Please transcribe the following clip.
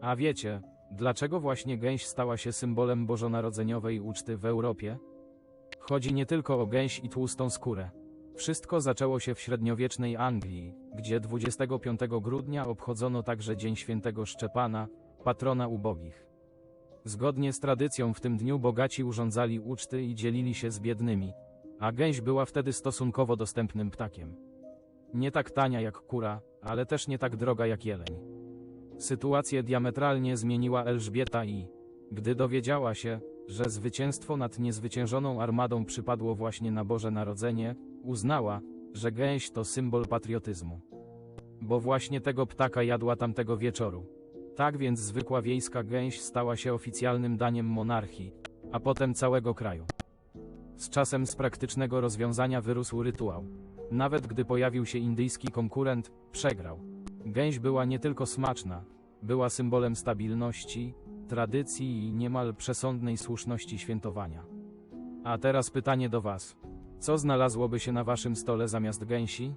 A wiecie, dlaczego właśnie gęś stała się symbolem bożonarodzeniowej uczty w Europie? Chodzi nie tylko o gęś i tłustą skórę. Wszystko zaczęło się w średniowiecznej Anglii, gdzie 25 grudnia obchodzono także Dzień Świętego Szczepana, patrona ubogich. Zgodnie z tradycją w tym dniu bogaci urządzali uczty i dzielili się z biednymi, a gęś była wtedy stosunkowo dostępnym ptakiem. Nie tak tania jak kura, ale też nie tak droga jak jeleń. Sytuację diametralnie zmieniła Elżbieta i, gdy dowiedziała się, że zwycięstwo nad niezwyciężoną armadą przypadło właśnie na Boże Narodzenie, uznała, że gęś to symbol patriotyzmu. Bo właśnie tego ptaka jadła tamtego wieczoru. Tak więc zwykła wiejska gęś stała się oficjalnym daniem monarchii, a potem całego kraju. Z czasem z praktycznego rozwiązania wyrósł rytuał. Nawet gdy pojawił się indyjski konkurent, przegrał. Gęś była nie tylko smaczna, była symbolem stabilności, tradycji i niemal przesądnej słuszności świętowania. A teraz pytanie do Was. Co znalazłoby się na Waszym stole zamiast gęsi?